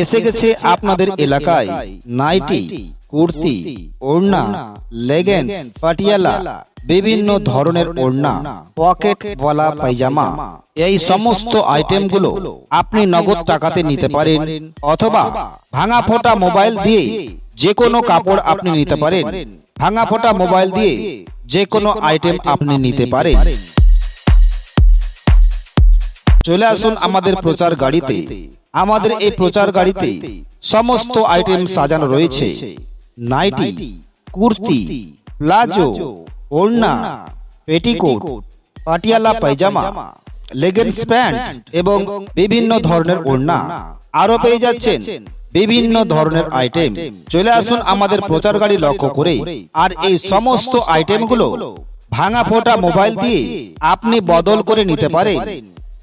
এসে গেছে আপনাদের এলাকায়। নাইটি কুর্তি ওড়না লেগেন্স পাটিয়ালা বিভিন্ন ধরনের ওড়না পকেটওয়ালা পায়জামা। এই সমস্ত আইটেমগুলো আপনি নগদ টাকাতে নিতে পারেন অথবা ভাঙা ফোটা মোবাইল দিয়ে যে কোনো কাপড় আপনি নিতে পারেন। ভাঙা ফোটা মোবাইল দিয়ে যে কোনো আইটেম আপনি নিতে পারেন। চলে আসুন আমাদের প্রচার গাড়িতে। আমাদের এই প্রচার গাড়িতে সমস্ত আইটেম সাজানো রয়েছে। নাইটি কুর্তি প্লাজো ওড়না পেটিকোট পাটিয়ালা পায়জামা লেগেন্স প্যান্ট এবং বিভিন্ন ধরনের ওড়না। আরও পেয়ে যাচ্ছেন বিভিন্ন ধরনের আইটেম চলে আসুন আমাদের প্রচার গাড়ি লক্ষ্য করে। আর এই সমস্ত আইটেমগুলো ভাঙা ফোটা মোবাইল দিয়ে আপনি বদল করে নিতে পারেন।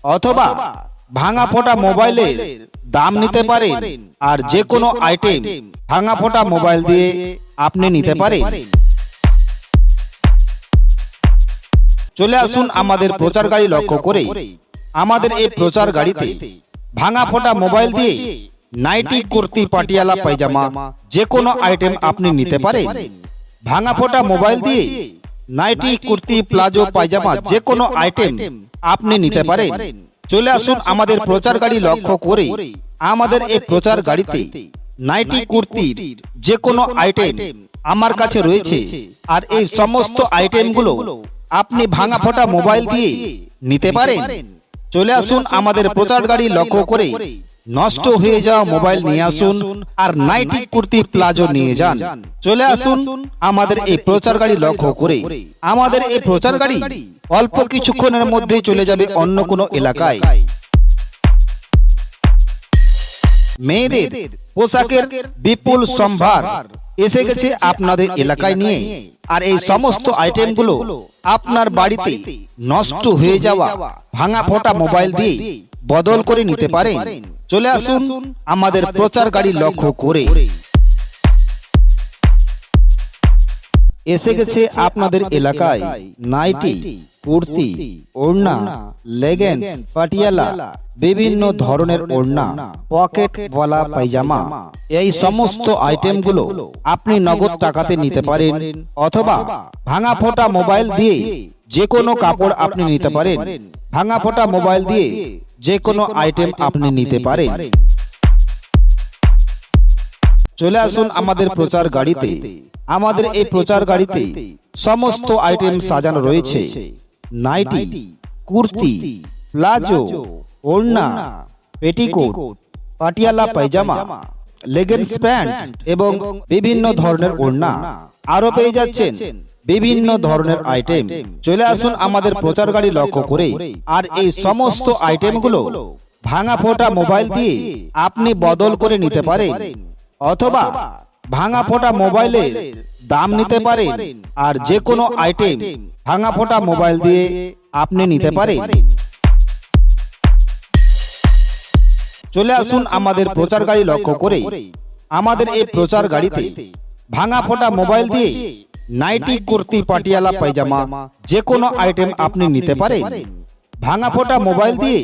অথবা ভাঙা ফোটা মোবাইলের দাম নিতে পারেন আর যে কোনো আইটেম ভাঙা ফোটা মোবাইল দিয়ে আপনি নিতে পারেন। চলে আসুন আমাদের প্রচার গাড়ি লক্ষ্য করে। আমাদের এই প্রচার গাড়িতে ভাঙা ফোটা মোবাইল দিয়ে নাইটি কুর্তি পাটিয়ালা পায়জামা যে কোনো আইটেম আপনি নিতে পারেন। ভাঙা ফোটা মোবাইল দিয়ে নাইটি কুর্তি প্লাজো পায়জামা যে কোনো আইটেম আপনি নিতে পারেন। চলে আসুন আমাদের প্রচার গাড়ি লক্ষ্য করে। আমাদের এই প্রচার গাড়িতে নাইটি কুর্তির যে কোনো আইটেম আমার কাছে রয়েছে। আর এই সমস্ত আইটেমগুলো আপনি ভাঙা ফোটা মোবাইল দিয়ে নিতে পারেন। চলে আসুন আমাদের প্রচার গাড়ি লক্ষ্য করে। নষ্ট হয়ে যাওয়া মোবাইল নিয়ে আসুন আর নাইটি কুর্তি প্লাজো নিয়ে যান। চলে আসুন আমাদের এই প্রচার গাড়ি লক্ষ্য করে। আমাদের এই প্রচার গাড়ি অল্প কিছুক্ষণের মধ্যেই চলে যাবে অন্য কোনো এলাকায়। মেয়েদের পোশাকের বিপুল সম্ভার এসে গেছে আপনাদের এলাকায় নিয়ে। আর এই সমস্ত আইটেমগুলো আপনার বাড়িতে নষ্ট হয়ে যাওয়া ভাঙা ফোটা মোবাইল দিয়ে বদল করে নিতে পারেন। চলে আসুন আমাদের প্রচার গাড়ি লক্ষ্য করে। এসে গেছে আপনাদের এলাকায়। নাইটি কুর্তি ওড়না লেগেন্স পাটিয়ালা বিভিন্ন ধরনের ওড়না পকেটওয়ালা পায়জামা। এই সমস্ত আইটেমগুলো আপনি নগদ টাকাতে নিতে পারেন অথবা ভাঙা ফোটা মোবাইল দিয়ে যে কোনো কাপড় আপনি নিতে পারেন। ভাঙা ফোটা মোবাইল দিয়ে যে কোনো আইটেম আপনি নিতে পারেন। চলে আসুন আমাদের প্রচার গাড়িতে। আমাদের এই প্রচার গাড়িতে সমস্ত আইটেম সাজানো রয়েছে। নাইটি কুর্তি প্লাজো ওড়না পেটিকোট পাটিয়ালা পায়জামা লেগেন্স প্যান্ট এবং বিভিন্ন ধরনের ওড়না। আরও পেয়ে যাচ্ছেন। বিভিন্ন ধরনের আইটেম চলে আসুন আমাদের প্রচার গাড়ি লক্ষ্য করে আর এই সমস্ত আইটেমগুলো ভাঙা ফোটা মোবাইল দিয়ে আপনি বদল করে নিতে পারেন। অথবা ভাঙা ফোটা মোবাইলের দাম নিতে পারেন। আর যে কোনো আইটেম ভাঙা ফোটা মোবাইল দিয়ে আপনি নিতে পারেন। চলে আসুন আমাদের প্রচার গাড়ি লক্ষ্য করে আমাদের এই প্রচার গাড়িতে ভাঙা ফোটা মোবাইল দিয়ে নাইটি কুর্তি পাটিয়ালা পায়জামা যে কোনো আইটেম আপনি নিতে পারেন। ভাঙা ফোটা মোবাইল দিয়ে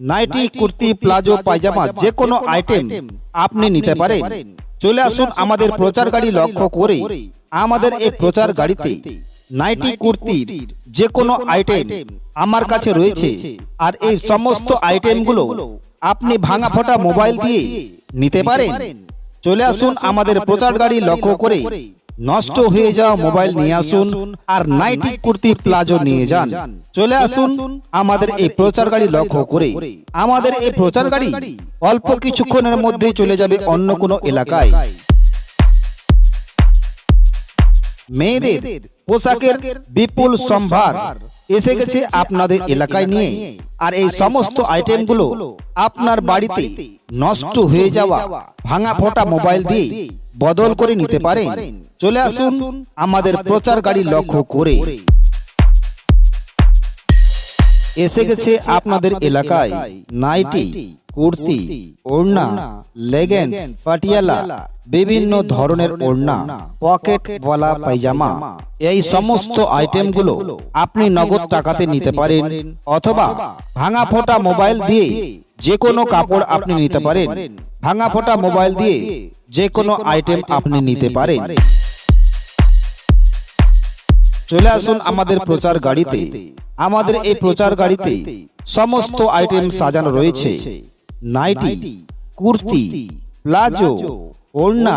নাইটি কুর্তি প্লাজো পায়জামা যে কোনো আইটেম আপনি নিতে পারেন। চলে আসুন আমাদের প্রচার গাড়ি লক্ষ্য করে। আমাদের এই প্রচার গাড়িতে নাইটি কুর্তির যে কোনো আইটেম আমার কাছে রয়েছে। আর এই সমস্ত আইটেমগুলো আপনি ভাঙা ফোটা মোবাইল দিয়ে নিতে পারেন। চলে আসুন আমাদের প্রচার গাড়ি লক্ষ্য করে। নষ্ট হয়ে যাওয়া মোবাইল নিয়ে আসুন আর নাইটি কুর্তি প্লাজো নিয়ে যান। চলে আসুন আমাদের এই প্রচার গাড়ি লক্ষ্য করে। আমাদের এই প্রচার গাড়ি অল্প কিছুক্ষণের মধ্যেই চলে যাবে অন্য কোনো এলাকায়। মেয়েদের পোশাকের বিপুল সম্ভার এসে গেছে আপনাদের এলাকায় নিয়ে। আর এই সমস্ত আইটেমগুলো আপনার বাড়িতে নষ্ট হয়ে যাওয়া ভাঙা ফোটা মোবাইল দিয়ে বদল করে নিতে পারেন। চলে আসুন আমাদের প্রচার গাড়ি লক্ষ্য করে। এসে গেছে আপনাদের এলাকায়। নাইটি কুর্তি ওড়না লেগেন্স পাটিয়ালা বিভিন্ন ধরনের ওড়না পকেটওয়ালা পায়জামা। এই সমস্ত আইটেমগুলো আপনি নগদ টাকাতে নিতে পারেন অথবা ভাঙা ফোটা মোবাইল দিয়ে যে কোনো কাপড় আপনি নিতে পারেন ভাঙা ফোটা মোবাইল দিয়ে যে কোনো আইটেম আপনি নিতে পারেন। চলে আসুন আমাদের প্রচার গাড়িতে। আমাদের এই প্রচার গাড়িতে সমস্ত আইটেম সাজানো রয়েছে। নাইটি কুর্তি প্লাজো ওড়না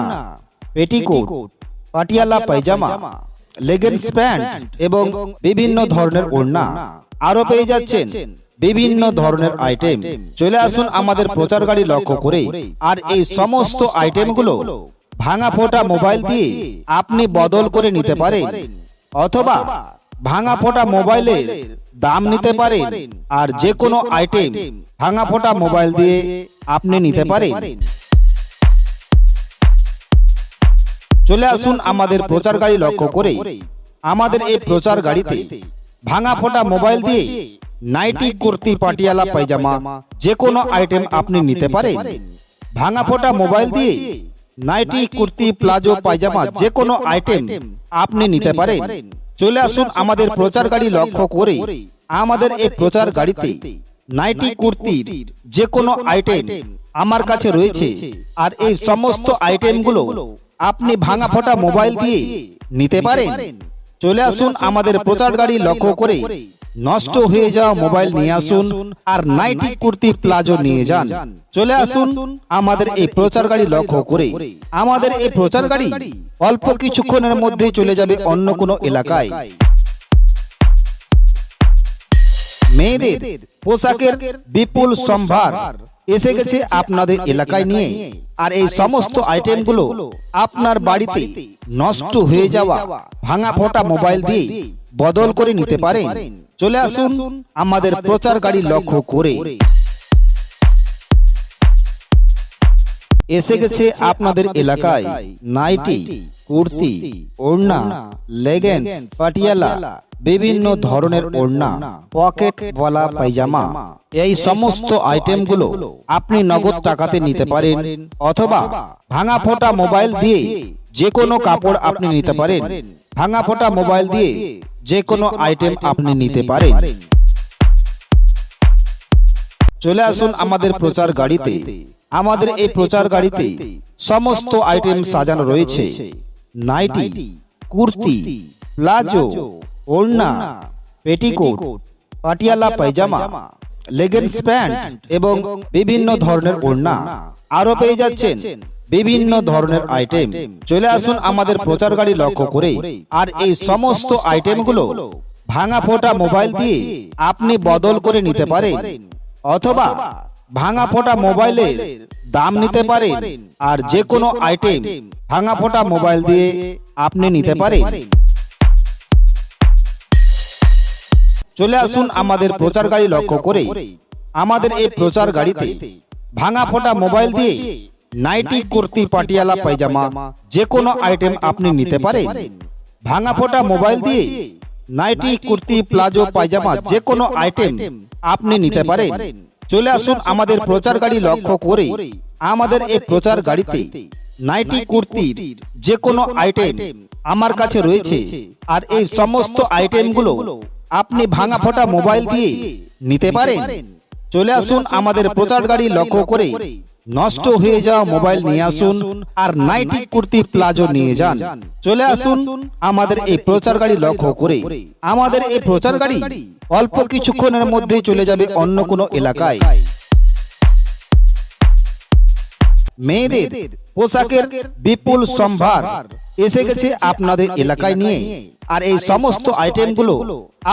পেটিকোট পাটিয়ালা পায়জামা লেগেন্স প্যান্ট এবং বিভিন্ন ধরনের ওড়না। আরও পেয়ে যাচ্ছেন। বিভিন্ন ধরনের আইটেম চলে আসুন আমাদের প্রচার গাড়ি লক্ষ্য করে। আর এই সমস্ত আইটেমগুলো ভাঙা ফোটা মোবাইল দিয়ে আপনি বদল করে নিতে পারেন। অথবা ভাঙা ফোটা মোবাইলের দাম নিতে পারেন। আর যে কোনো আইটেম ভাঙা ফোটা মোবাইল দিয়ে আপনি নিতে পারেন। চলে আসুন আমাদের প্রচার গাড়ি লক্ষ্য করে। আমাদের এই প্রচার গাড়িতে ভাঙা ফোটা মোবাইল দিয়ে নাইটি কুর্তি পাটিয়ালা পায়জামা যে কোনো আইটেম আপনি নিতে পারেন। ভাঙা ফোটা মোবাইল দিয়ে নাইটি কুর্তি প্লাজো পায়জামা যে কোনো আইটেম আপনি নিতে পারেন। চলে আসুন আমাদের প্রচার গাড়ি লক্ষ্য করে। আমাদের এই প্রচার গাড়িতে নাইটি কুর্তির যে কোনো আইটেম আমার কাছে রয়েছে। আর এই সমস্ত আইটেমগুলো আপনি ভাঙা ফোটা মোবাইল দিয়ে নিতে পারেন। চলে আসুন আমাদের প্রচার গাড়ি লক্ষ্য করে। নষ্ট হয়ে যাওয়া মোবাইল নিয়ে আসুন আর নাইটি কুর্তি প্লাজো নিয়ে যান। চলে আসুন আমাদের এই প্রচার গাড়ি লক্ষ্য করে। আমাদের এই প্রচার গাড়ি অল্প কিছুক্ষণের মধ্যে চলে যাবে অন্য কোনো এলাকায়। মেয়েদের পোশাকের বিপুল সম্ভার এসে গেছে আপনাদের এলাকায় নিয়ে। আর এই সমস্ত আইটেমগুলো আপনার বাড়িতে নষ্ট হয়ে যাওয়া ভাঙা ফোটা মোবাইল দিয়ে বদল করে নিতে পারেন। চলে আসুন আমাদের প্রচার গাড়ি লক্ষ্য করে। এসে গেছে আপনাদের এলাকায়। নাইটি কুর্তি ওড়না লেগেন্স পাটিয়ালা বিভিন্ন ধরনের ওড়না পকেট ওয়ালা পায়জামা। এই সমস্ত আইটেমগুলো আপনি নগদ টাকাতে নিতে পারেন অথবা ভাঙা ফোটা মোবাইল দিয়ে যে কোনো কাপড় আপনি নিতে পারেন। ভাঙা ফোটা মোবাইল দিয়ে যে কোনো আইটেম আপনি নিতে পারেন। চলে আসুন আমাদের প্রচার গাড়িতে। আমাদের এই প্রচার গাড়িতে সমস্ত আইটেম সাজানো রয়েছে। নাইটি কুর্তি প্লাজো ওড়না পেটিকোট পাটিয়ালা পায়জামা লেগিংস প্যান্ট এবং বিভিন্ন ধরনের ওড়না আরও পেয়ে যাচ্ছেন। বিভিন্ন ধরনের আইটেম চলে আসুন আমাদের প্রচার গাড়ি লক্ষ্য করে আর এই সমস্ত আইটেমগুলো ভাঙা ফোটা মোবাইল দিয়ে আপনি বদল করে নিতে পারেন। অথবা ভাঙা ফোটা মোবাইলের দাম নিতে পারেন। আর যে কোনো আইটেম ভাঙা ফোটা মোবাইল দিয়ে আপনি নিতে পারেন। চলে আসুন আমাদের প্রচার গাড়ি লক্ষ্য করে আমাদের এই প্রচার গাড়িতে ভাঙা ফোটা মোবাইল দিয়ে নাইটি কুর্তি পাটিয়ালা পায়জামা যে কোনো আইটেম আপনি নিতে পারেন। ভাঙা ফোটা মোবাইল দিয়ে নাইটি কুর্তি প্লাজো পায়জামা যে কোনো আইটেম আপনি নিতে পারেন। চলে আসুন আমাদের প্রচার গাড়ি লক্ষ্য করে। আমাদের এই প্রচার গাড়িতে নাইটি কুর্তির যে কোনো আইটেম আমার কাছে রয়েছে। আর এই সমস্ত আইটেমগুলো আপনি ভাঙা ফোটা মোবাইল দিয়ে নিতে পারেন। চলে আসুন আমাদের প্রচার গাড়ি লক্ষ্য করে। নষ্ট হয়ে যাওয়া মোবাইল নিয়ে আসুন আর নাইটি কুর্তি প্লাজো নিয়ে যান। চলে আসুন আমাদের এই প্রচার গাড়ি লক্ষ্য করে। আমাদের এই প্রচার গাড়ি অল্প কিছুক্ষণের মধ্যে চলে যাবে অন্য কোনো এলাকায়। মেয়েদের পোশাকের বিপুল সম্ভার এসে গেছে আপনাদের এলাকায় নিয়ে। আর এই সমস্ত আইটেমগুলো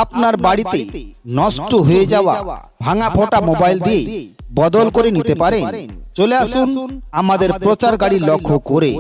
আপনার বাড়িতে নষ্ট হয়ে যাওয়া ভাঙা ফোটা মোবাইল দিয়ে বদল করে নিতে পারেন। চলে আসুন আমাদের প্রচার গাড়ি লক্ষ্য করে।